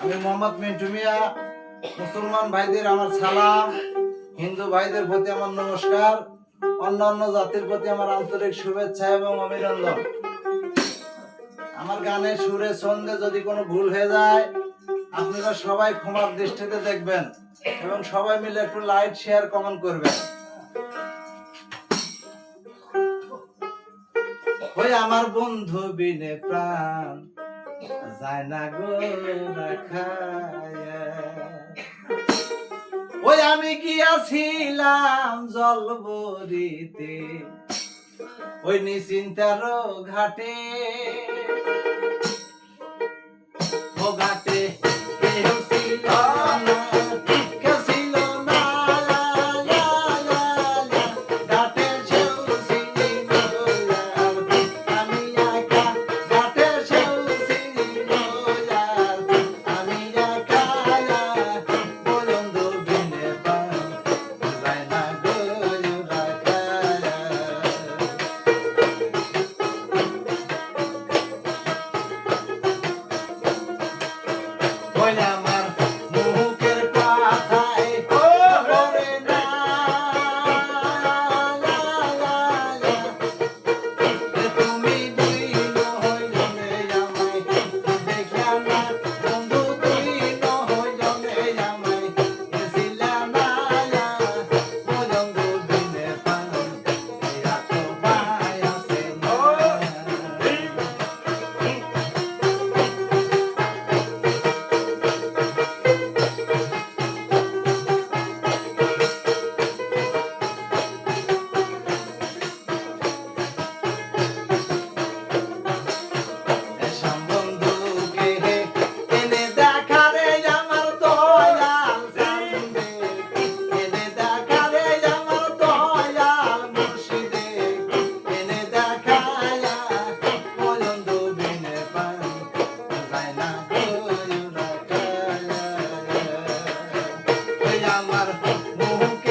আমি মোহাম্মদ মিন্টু মিয়া মুসলমান ভাইদের আমার সালাম, হিন্দু ভাইদের প্রতি আমার নমস্কার, অন্যান্য জাতির প্রতি আমার আন্তরিক শুভেচ্ছা এবং অভিনন্দন। আমার গানের সুরে ছন্দে যদি কোনো ভুল হয়ে যায়, আপনারা সবাই ক্ষমার দৃষ্টিতে দেখবেন এবং সবাই মিলে একটু লাইক, শেয়ার, কমেন্ট করবেন। আমার বন্ধু বিনে প্রাণ। যায় না গো ওই আমি গিয়াছিলাম জলবরিতে ওই নিশ্চিন্তার ঘাটে। ও ঘাটে Olha a আমার মোহ